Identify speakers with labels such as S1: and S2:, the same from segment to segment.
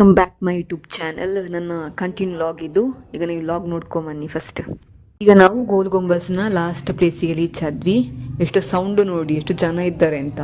S1: Come back my YouTube channel ನನ್ನ continue log ಇದು. ಈಗ ನೀವು ಲಾಗ್ ನೋಡ್ಕೊಂಬನ್ನಿ ಫಸ್ಟ್ ಈಗ ನಾವು ಗೋಲ್ ಗೊಂಬಸ್ನ ಲಾಸ್ಟ್ ಪ್ಲೇಸಿಗೆ ರೀಚ್ ಆದ್ವಿ. ಎಷ್ಟು ಸೌಂಡು ನೋಡಿ, ಎಷ್ಟು ಜನ ಇದ್ದಾರೆ ಅಂತ.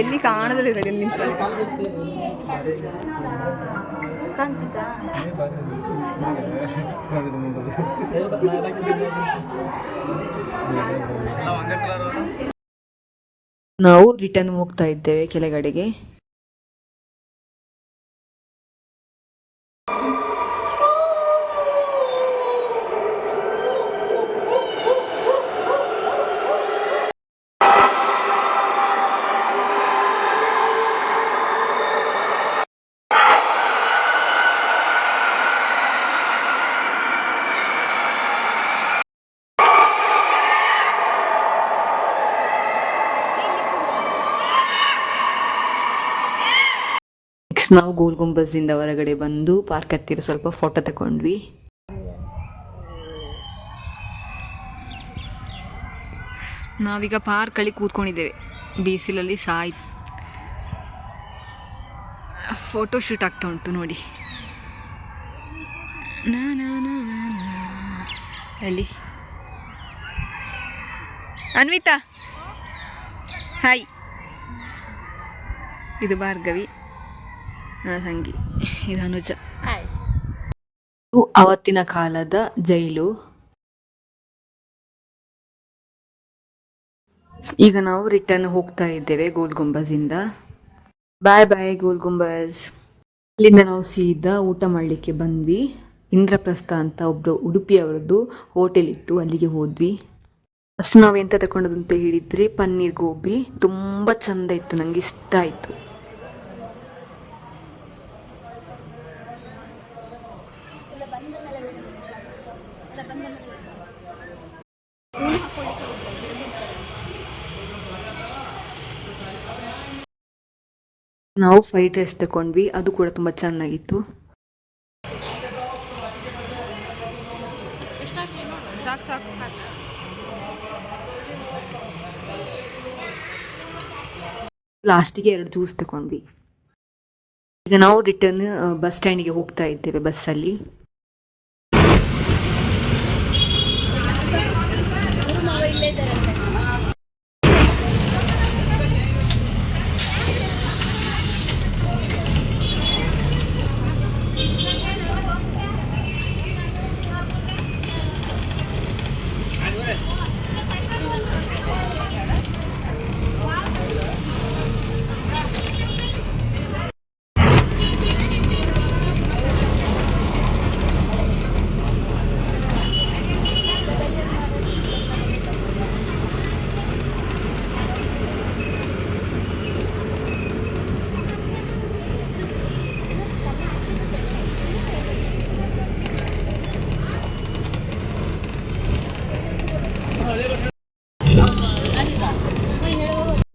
S2: ಎಲ್ಲಿ ಕಾಣದಲ್ಲಿ ಎಲ್ಲಿ ನಿಂತಾರೆ
S1: ನಾವು ರಿಟರ್ನ್ ಹೋಗ್ತಾ ಇದ್ದೇವೆ ಕೆಳಗಡೆಗೆ. ನೆಕ್ಸ್ಟ್ ನಾವು ಗೋಲ್ ಗುಂಬಸ್ದಿಂದ ಹೊರಗಡೆ ಬಂದು ಪಾರ್ಕ್ ಹತ್ತಿರ ಸ್ವಲ್ಪ ಫೋಟೋ ತಗೊಂಡ್ವಿ ನಾವೀಗ ಪಾರ್ಕಲ್ಲಿ ಕೂತ್ಕೊಂಡಿದ್ದೇವೆ. ಬಿಸಿಲಲ್ಲಿ ಸಾಯ್ ಫೋಟೋ ಶೂಟ್ ಆಗ್ತಾ ಉಂಟು ನೋಡಿ. ಅಲ್ಲಿ. ಅನ್ವಿತಾ. ಹಾಯ್ ಇದು ಭಾರ್ಗವಿ. ನನ್ನ ತಂಗಿ. ಇದು ಅನುಜ. ಇದು ಅವತ್ತಿನ ಕಾಲದ ಜೈಲು. ಈಗ ನಾವು ರಿಟರ್ನ್ ಹೋಗ್ತಾ ಇದ್ದೇವೆ ಗೋಲ್ ಇಂದ ಬಾಯ್ ಬಾಯ್ ಗೋಲ್ ಗುಂಬಜ್. ಅಲ್ಲಿಂದ ನಾವು ಸೀದಾ ಊಟ ಮಾಡಲಿಕ್ಕೆ ಬಂದ್ವಿ. ಇಂದ್ರಪ್ರಸ್ಥ ಅಂತ ಒಬ್ರು ಉಡುಪಿಯವರದ್ದು ಹೋಟೆಲ್ ಇತ್ತು ಅಲ್ಲಿಗೆ ಹೋದ್ವಿ. ಫಸ್ಟ್ ನಾವು ಎಂತ ತಗೊಂಡದ್ದು ಅಂತ ಹೇಳಿದ್ರೆ ಪನ್ನೀರ್ ಗೋಬಿ. ತುಂಬಾ ಚಂದ ಇತ್ತು ನಂಗೆ ಇಷ್ಟ ಆಯಿತು. ನಾವು ಫ್ರೈಡ್ ರೈಸ್ ತಗೊಂಡ್ವಿ ಅದು ಕೂಡ ತುಂಬ ಚೆನ್ನಾಗಿತ್ತು. ಲಾಸ್ಟಿಗೆ ಎರಡು ಜ್ಯೂಸ್ ತಗೊಂಡ್ವಿ ಈಗ ನಾವು ರಿಟರ್ನ್ ಬಸ್ ಸ್ಟ್ಯಾಂಡಿಗೆ ಹೋಗ್ತಾ ಇದ್ದೇವೆ ಬಸ್ಸಲ್ಲಿ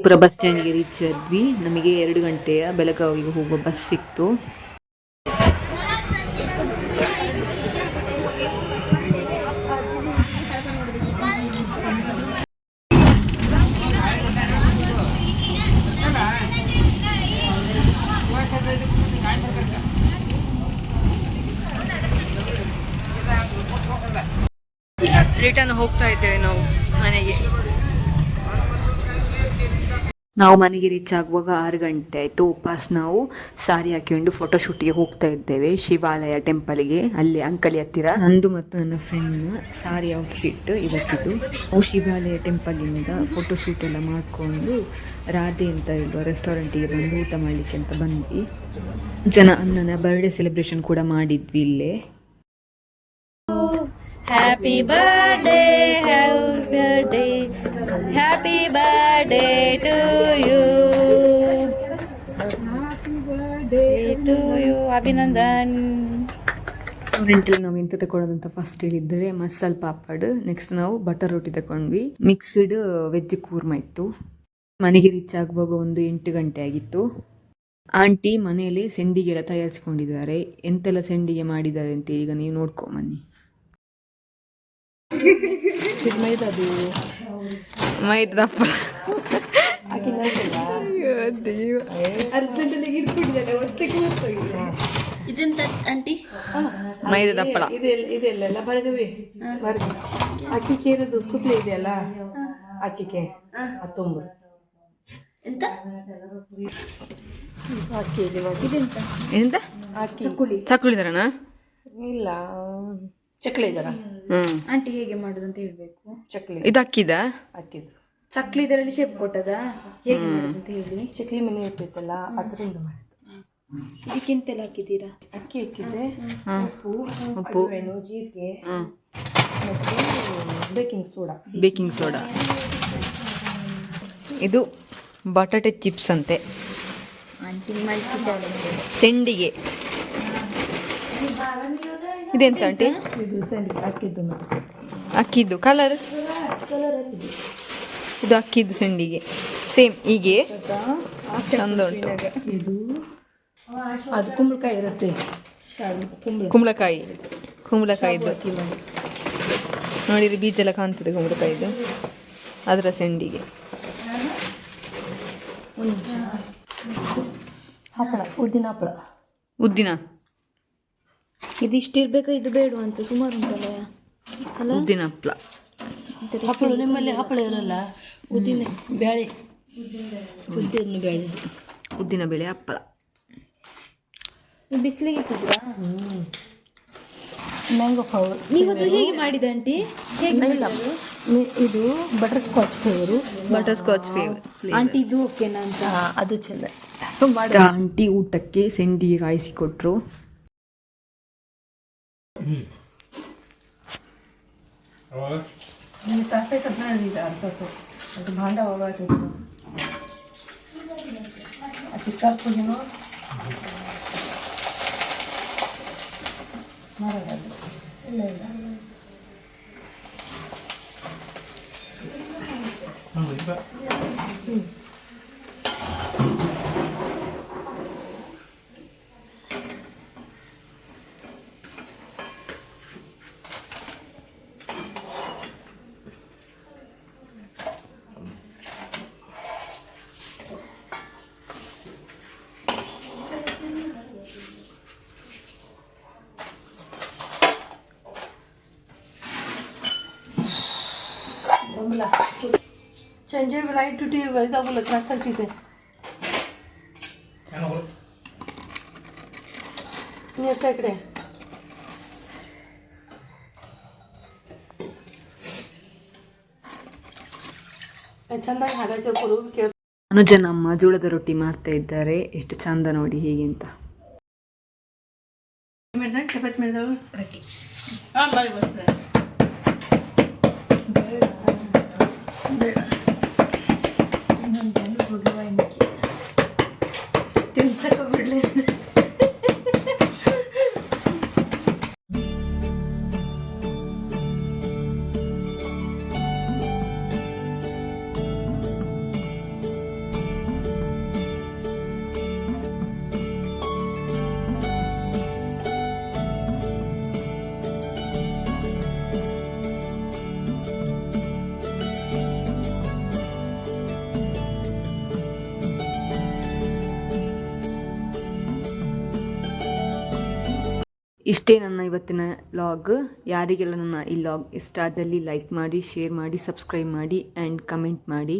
S1: ಪುರ ಬಸ್ ಸ್ಟ್ಯಾಂಡ್ಗೆ ರೀಚ್ ಆದ್ವಿ. ನಮಗೆ ಎರಡು ಗಂಟೆಯ ಬೆಳಗಾವಿಗೆ ಹೋಗುವ ಬಸ್ ಸಿಕ್ತು.
S2: ರಿಟರ್ನ್ ಹೋಗ್ತಾ ಇದ್ದೇವೆ ನಾವು ಮನೆಗೆ.
S1: ನಾವು ಮನೆಗೆ ರೀಚ್ ಆಗುವಾಗ ಆರು ಗಂಟೆ ಆಯಿತು. ವಾಪಸ್ ನಾವು ಸಾರಿ ಹಾಕಿಕೊಂಡು ಫೋಟೋಶೂಟಿಗೆ ಹೋಗ್ತಾ ಇದ್ದೇವೆ. ಶಿವಾಲಯ ಟೆಂಪಲ್ಗೆ ಅಲ್ಲಿ ಅಂಕಲಿ ಹತ್ತಿರ. ನಂದು ಮತ್ತು ನನ್ನ ಫ್ರೆಂಡ್ನ ಸಾರಿ ಔಟ್ಫಿಟ್ ಇವತ್ತಿದ್ದು ನಾವು ಶಿವಾಲಯ ಟೆಂಪಲಿಂದ ಫೋಟೋಶೂಟ್ ಎಲ್ಲ ಮಾಡಿಕೊಂಡು ರಾಧೆ ಅಂತ ಹೇಳುವ ರೆಸ್ಟೋರೆಂಟಿಗೆ ಬಂದು ಊಟ ಮಾಡಲಿಕ್ಕೆ ಅಂತ ಬಂದ್ವಿ. ಜನ ಅಣ್ಣನ ಬರ್ಡೇ ಸೆಲೆಬ್ರೇಷನ್ ಕೂಡ ಮಾಡಿದ್ವಿ ಇಲ್ಲೇ.
S3: Happy birthday, happy birthday, happy birthday to you. Happy birthday to you, Abhinandan
S1: ರೆಂಟಲ್ಲಿ ನಾವು ಎಂತ ತಗೊಳ್ಳೋದಂತ ಫಸ್ಟ್ ಹೇಳಿದ್ರೆ ಮಸಾಲೆ ಪಾಪಡ್ ನೆಕ್ಸ್ಟ್ ನಾವು ಬಟರ್ ರೊಟ್ಟಿ ತಗೊಂಡ್ವಿ ಮಿಕ್ಸ್ಡ್ ವೆಜ್ ಕೂರ್ಮ ಇತ್ತು. ಮನೆಗೆ ರೀಚ್ ಆಗುವಾಗ ಒಂದು ಎಂಟು ಗಂಟೆ ಆಗಿತ್ತು. ಆಂಟಿ ಮನೆಯಲ್ಲಿ ಸೆಂಡಿಗೆಲ್ಲ ತಯಾರಿಸಿಕೊಂಡಿದ್ದಾರೆ. ಎಂತೆಲ್ಲ ಸೆಂಡಿಗೆ ಮಾಡಿದ್ದಾರೆ ಅಂತ ಈಗ ನೀವು ನೋಡ್ಕೊಂಬನ್ನಿ
S2: ಮೈದಪ್ಪ
S3: ಇದೆಂತ ಆಂಟಿ?
S2: ಮೈದ ದಪ್ಪಳ
S4: ಇದೆಲ್ಲ ಬರಗವಿ ಬರಗ ಅಕ್ಕಿ ಚೀರದು ಸುಪ್ಲಿ ಇದೆಯಲ್ಲ ಆಚಿಕೆ ತುಂಬು.
S3: ಎಂತ?
S4: ಅಕ್ಕಿ
S3: ಇದೆಂತ?
S2: ಎಂತ?
S4: ಅಕ್ಕಿ. ಚಕ್ಕುಳಿ
S2: ಚಕ್ಕುಳಿ
S4: ಇಲ್ಲ ಚಕ್ಲಿ ಇದರ
S2: ಹ್ಮ್.
S3: ಆಂಟಿ ಹೇಗೆ ಮಾಡೋದು ಅಂತ ಹೇಳ್ಬೇಕು.
S4: ಚಕ್ಲಿ
S2: ಇದು ಅಕ್ಕಿದ?
S4: ಅಕ್ಕಿದು.
S3: ಚಕ್ಲಿ ಇದರಲ್ಲಿ ಶೇಪ್ ಕೊಟ್ಟದ? ಹೇಗೆ ಮಾಡುದು ಅಂತ ಹೇಳಿ
S4: ಚಕ್ಲಿ ಮನೆ ಇರ್ತೈತಲ್ಲ ಅದರಿಂದ ಮಾಡಿದ್ದು.
S3: ಇದಕ್ಕೆ ಎಂತೆಲ್ಲ ಹಾಕಿದ್ದೀರಾ?
S4: ಅಕ್ಕಿ ಹಾಕಿದೆ ಉಪ್ಪು
S2: ಉಪ್ಪು.
S4: ಅಜ್ವಾಯಿನು ಜೀರಿಗೆ ಮತ್ತು ಬೇಕಿಂಗ್ ಸೋಡಾ.
S2: Baking soda. ಇದು ಬಟಾಟೆ ಚಿಪ್ಸ್ ಅಂತೆ. ಸೆಂಡಿಗೆ ಇದೆಂತ ಅಂಟಿ
S4: ಇದು ಸಂಡಿ ಅಕ್ಕಿದ್ದು ಮತ್ತೆ.
S2: ಅಕ್ಕಿದ್ದು ಕಲರ್ ಇದು ಅಕ್ಕಿದ್ದು ಸೆಂಡಿಗೆ. ಸೇಮ್ ಹೀಗೆ. ಚಂದ ಉಂಟು.
S4: ಇದು ಅದು ಕುಂಬಳಕಾಯಿ ಇರುತ್ತೆ. ಕುಂಬಳಕಾಯಿ. ಕುಂಬಳ
S2: ಕುಂಬಳಕಾಯಿ ಕುಂಬಳಕಾಯಿದ್ದು ನೋಡಿದ್ರೆ ಬೀಜ ಎಲ್ಲ ಕಾಣ್ತದೆ ಕುಂಬಳಕಾಯಿದು. ಅದರ ಸೆಂಡಿಗೆ.
S4: ಹಪ್ಪಳ ಉದ್ದಿನ ಹಪ್ಪಳ.
S2: ಉದ್ದಿನ.
S3: ಇದು ಇಷ್ಟ ಇರ್ಬೇಕಾ ಇದು ಬೇಡ ಅಂತ ಸುಮಾರು ಉಂಟಲ್ಲ.
S2: ಉದ್ದಿನ ಹಪ್ಪಳ
S4: ಹಪ್ಪಳ ನಿಮ್ಮಲ್ಲಿ ಹಪ್ಪಳ ಇರಲ್ಲ? ಉದ್ದಿನ ಬೇಳೆ ಉದ್ದಿನ ಬೇಳೆ
S2: ಉದ್ದಿನ ಬೇಳೆ ಹಪ್ಪಳ
S3: ಬಿಸಿಲಿಗೆ
S4: ಮ್ಯಾಂಗೋ ಫ್ಲವರ್
S3: ನೀವು ಹೇಗೆ ಮಾಡಿದ ಆಂಟಿ?
S4: ಇಲ್ಲ ಇದು butterscotch
S2: flavour butterscotch flavour
S3: aunty ಇದು ಓಕೆನಾ ಅಂತ.
S4: ಅದು ಚೆಂದ.
S1: ಆಂಟಿ ಊಟಕ್ಕೆ ಸೆಂಡಿಗೆ ಕಾಯಿಸಿಕೊಟ್ರು
S4: ನೀವು ತಾಸೆ ಕಟ್ನಾಡಿದ ಅರ್ಧ ತಾಸು ಅದು ಭಾಂಡ ಹೋಗಾಯ್ತು ಆ ಚಿಕ್ಕ ಪುಡಿನೂ ಮಾಡೋದಲ್ಲ ಇಲ್ಲ ಇಲ್ಲ. ಸಂಜೆ ಚೇಂಜರ್ ಲೈಟ್ ಟುಟಿ ಇದಾಗಲ್ಲ ಕ್ಲಾಸ್ ಆಗ್ತಿದೆ. ಕಡೆ. ಚಂದಾಗಿ ಹಾಡಾಯ್ತು ಕೊಡು ಕೇಳ
S1: ಅನುಜನಮ್ಮ ಜೋಳದ ರೊಟ್ಟಿ ಮಾಡ್ತಾ ಇದ್ದಾರೆ. ಎಷ್ಟು ಚಂದ ನೋಡಿ ಹೀಗೆ ಅಂತ.
S4: ಚಪಾತಿ ಮಾಡಿದಳು ರೊಟ್ಟಿ ತಿಂತಕ ಬಿಡ್ಲಿ
S1: ಇಷ್ಟೇ ನನ್ನ ಇವತ್ತಿನ ಲಾಗ್. ಯಾರಿಗೆಲ್ಲ ನನ್ನ ಈ ಲಾಗ್ ಇಷ್ಟ ಆದಲ್ಲಿ ಲೈಕ್ ಮಾಡಿ, ಶೇರ್ ಮಾಡಿ, ಸಬ್ಸ್ಕ್ರೈಬ್ ಮಾಡಿ ಆ್ಯಂಡ್ ಕಮೆಂಟ್ ಮಾಡಿ.